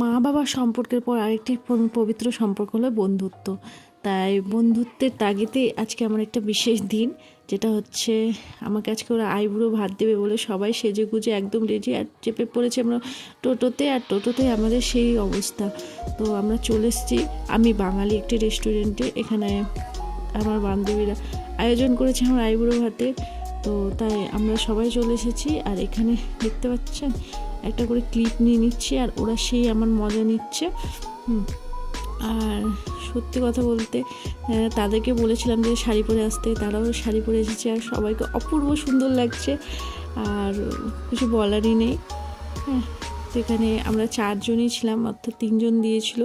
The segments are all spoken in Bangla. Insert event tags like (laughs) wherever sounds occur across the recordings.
মা বাবার সম্পর্কের পর আরেকটি পবিত্র সম্পর্ক হলো বন্ধুত্ব। তাই বন্ধুত্বের তাগিদে আজকে আমার একটা বিশেষ দিন, যেটা হচ্ছে আমাকে আজকে ওরা আইবুড়ো ভাত দেবে বলে সবাই সেজে গুজে একদম রেডি আর চেপে পড়েছে আমরা টোটোতে আর টোটোতে আমাদের সেই অবস্থা। তো আমরা চলে এসেছি, আমি বাঙালি একটি রেস্টুরেন্টে, এখানে আমার বান্ধবীরা আয়োজন করেছে আমার আইবুড়ো ভাতে। তো তাই আমরা সবাই চলে এসেছি আর এখানে দেখতে পাচ্ছেন একটা করে ক্লিপ নিয়ে নিচ্ছে আর ওরা সেই আমার মজা নিচ্ছে। আর সত্যি কথা বলতে তাদেরকে বলেছিলাম যে শাড়ি পরে আসতে, তারাও শাড়ি পরে এসেছে আর সবাইকে অপূর্ব সুন্দর লাগছে। আর কিছু বলারই নেই। হ্যাঁ সেখানে আমরা চারজনই ছিলাম, অর্থাৎ তিনজন দিয়েছিল।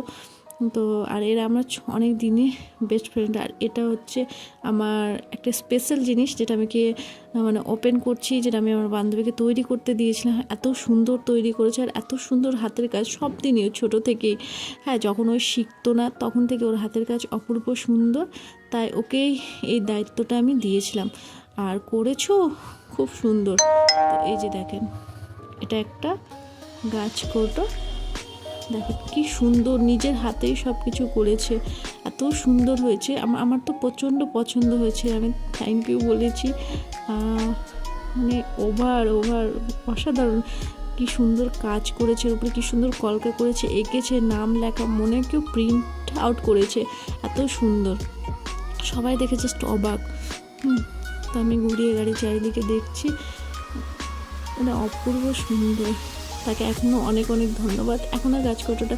তো আর এরা আমরা অনেক দিনে বেস্ট ফ্রেন্ড আর এটা হচ্ছে আমার একটা স্পেশাল জিনিস যেটা আমি কি মানে ওপেন করছি, যেটা আমি আমার বান্ধবীকে তৈরি করতে দিয়েছিলাম। এত সুন্দর তৈরি করেছে আর এত সুন্দর হাতের কাজ সব দিনই ছোটো থেকেই। হ্যাঁ যখন ওই শিখতো না তখন থেকে ওর হাতের কাজ অপূর্ব সুন্দর, তাই ওকেই এই দায়িত্বটা আমি দিয়েছিলাম। আর করেছ? খুব সুন্দর। এই যে দেখেন, এটা একটা গাছ কৌটো দেখেন কি সুন্দর নিজের হাতেই সব কিছু করেছে। এত সুন্দর হয়েছে। আমার তো প্রচণ্ড পছন্দ হয়েছে। আমি থ্যাংক ইউ বলেছি। মানে ওভার ওভার অসাধারণ। কি সুন্দর কাজ করেছে উপরে কি সুন্দর কলকা করেছে, এঁকেছে, নাম লেখা, মনে কেউ প্রিন্ট আউট করেছে। এত সুন্দর। সবাই দেখে জাস্ট অবাক হুম, তো আমি ঘুরিয়ে গাড়ি চারিদিকে দেখছি। মানে অপূর্ব সুন্দর। তাকে এখনও অনেক অনেক ধন্যবাদ। এখন আর গাছকটোটা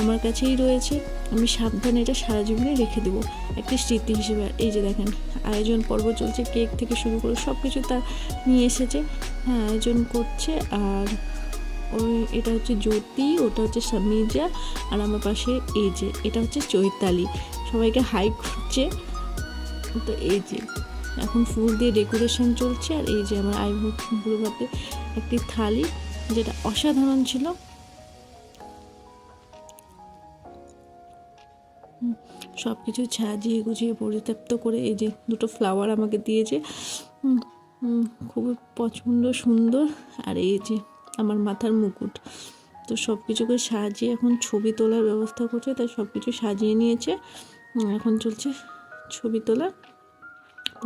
আমার কাছেই রয়েছে। আমি সাবধানে এটা সারা জীবনে রেখে দেবো। একটি স্মৃতি হিসেবে। এই যে দেখেন, আয়োজন পর্ব চলছে, কেক থেকে শুরু করে সব কিছু তার নিয়ে এসেছে। হ্যাঁ আয়োজন করছে আর ওই, এটা হচ্ছে জ্যোতি, ওটা হচ্ছে সামিজা আর আমার পাশে এই যে, এটা হচ্ছে চৈতালি। সবাইকে হাই করছে। তো এই যে, এখন ফুল দিয়ে ডেকোরেশন চলছে আর এই যে আমার আই বুড়ো ভাতে একটি থালি। যেটা অসাধারণ ছিল। সব কিছু সাজিয়ে গুছিয়ে পরিত্যক্ত করে এই যে দুটো ফ্লাওয়ার আমাকে দিয়েছে। খুবই পছন্দ সুন্দর। আর এই যে আমার মাথার মুকুট। তো সব কিছুকে সাজিয়ে এখন ছবি তোলার ব্যবস্থা করছে, তাই সব কিছু সাজিয়ে নিয়েছে। এখন চলছে ছবি তোলা।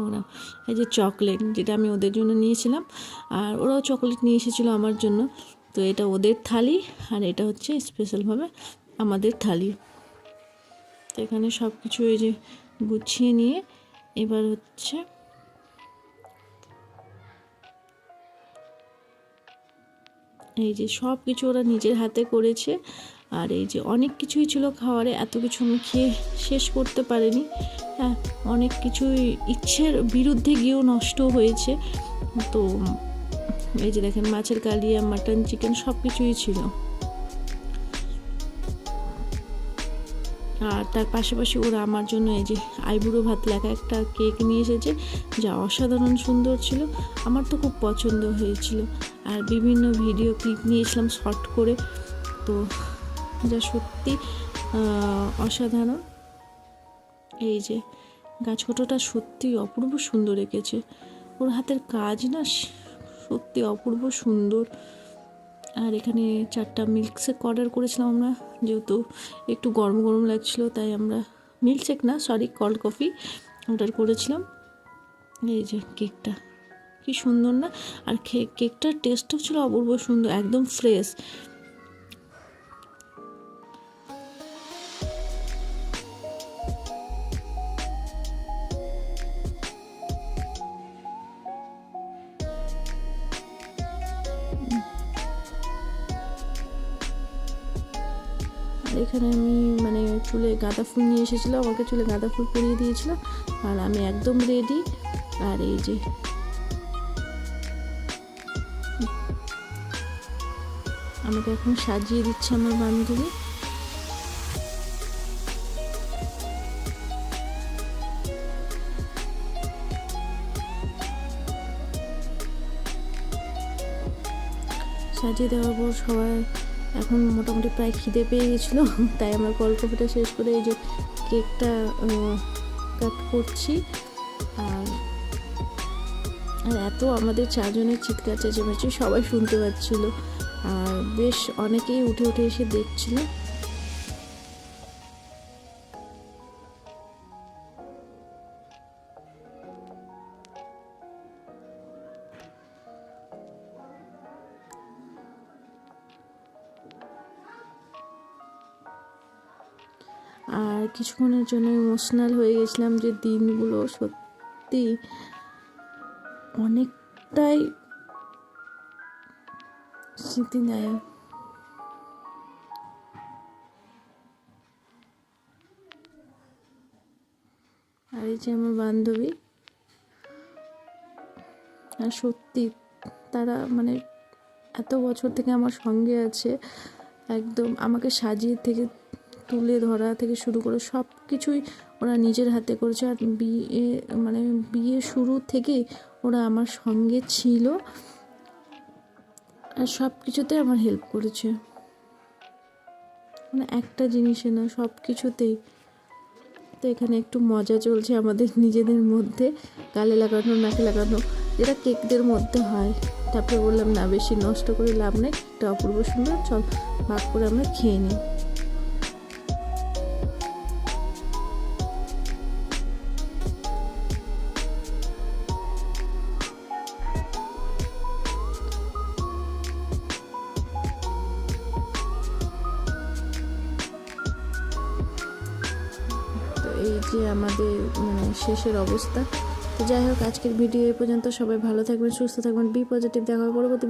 ওরা এই যে চকলেট যেটা আমি ওদের জন্য নিয়েছিলাম। আর ওরাও চকলেট নিয়ে এসেছিল আমার জন্য। তো এটা ওদের থালি আর এটা হচ্ছে স্পেশালভাবে আমাদের থালি। তো এখানে সব কিছু এই যে গুছিয়ে নিয়ে এবার হচ্ছে এই যে সব কিছু ওরা নিজের হাতে করেছে। আর এই যে অনেক কিছুই ছিল খাওয়ারে, এত কিছু আমি খেয়ে শেষ করতে পারিনি। হ্যাঁ অনেক কিছুই ইচ্ছের বিরুদ্ধে গিয়েও নষ্ট হয়েছে। তো এই যে দেখেন, মাছের কালিয়া, মাটন, চিকেন সব কিছুই ছিল। আর তার পাশাপাশি ওরা আমার জন্য এই যে আইবুড়ো ভাত লেখা একটা কেক নিয়ে এসেছে, যা অসাধারণ সুন্দর ছিল। আমার তো খুব পছন্দ হয়েছিল। আর বিভিন্ন ভিডিও ক্লিপ নিয়েছিলাম শর্ট করে। তো যা সত্যি অসাধারণ। এই যে গাছকটোটা সত্যি অপূর্ব সুন্দর এঁকেছে। ওর হাতের কাজ না সত্যি অপূর্ব সুন্দর। আর এখানে চারটা মিল্কশেক অর্ডার করেছিলাম আমরা, যেহেতু একটু গরম গরম লাগছিল, তাই আমরা মিল্কশেক না সরি কল্ড কফি অর্ডার করেছিলাম। এই যে, কেকটা কি সুন্দর না? আর কেকটার টেস্টও ছিল অপূর্ব সুন্দর, একদম ফ্রেশ এখানে আমি মানে চুলে গাঁদা ফুল নিয়ে এসেছিলাম, আমাকে চুলে গাঁদা ফুল পরিয়ে দিয়েছিল, আর আমি একদম রেডি আর এই যে। আমাকে এখন সাজিয়ে দিচ্ছে আমার বান্ধবী। সাজিয়ে দেওয়ার পর সবাই এখন মোটামুটি প্রায় খিদে পেয়ে গেছিল, (laughs) তাই আমার গল্পটা শেষ করে এই যে কেকটা কাট করছি। আর এত আমাদের চারজনের চিৎকার চেঁচেমেচি সবাই শুনতে পাচ্ছিলো। আর বেশ অনেকেই উঠে উঠে এসে দেখছিল। আর কিছুক্ষণের জন্য ইমোশনাল হয়ে গেছিলাম যে দিনগুলো সত্যি অনেকটাই স্মৃতি স্মৃতিদায়ক। আর এই যে আমার বান্ধবী, আর সত্যি তারা মানে এত বছর থেকে আমার সঙ্গে আছে, একদম আমাকে সাজিয়ে থেকে তুলে ধরা থেকে শুরু করে সব কিছুই ওরা নিজের হাতে করেছে। আর বিয়ে মানে বিয়ে শুরু থেকেই ওরা আমার সঙ্গে ছিল। আর সব কিছুতে আমার হেল্প করেছে। মানে একটা জিনিসে না সব কিছুতেই তো এখানে একটু মজা চলছে আমাদের নিজেদের মধ্যে। গালে লাগানো, নাকে লাগানো, যেটা কেকদের মধ্যে হয়। তারপরে বললাম, না, বেশি নষ্ট করে লাভ নেই একটা অপূর্ব সুন্দর, চল ভাগ করে আমরা খেয়ে নিই। যে আমাদের মানে শেষের অবস্থা। তো যাই হোক, আজকের ভিডিও এই পর্যন্ত। সবাই ভালো থাকবেন, সুস্থ থাকবেন। বি পজিটিভ দেখা হবে পরবর্তী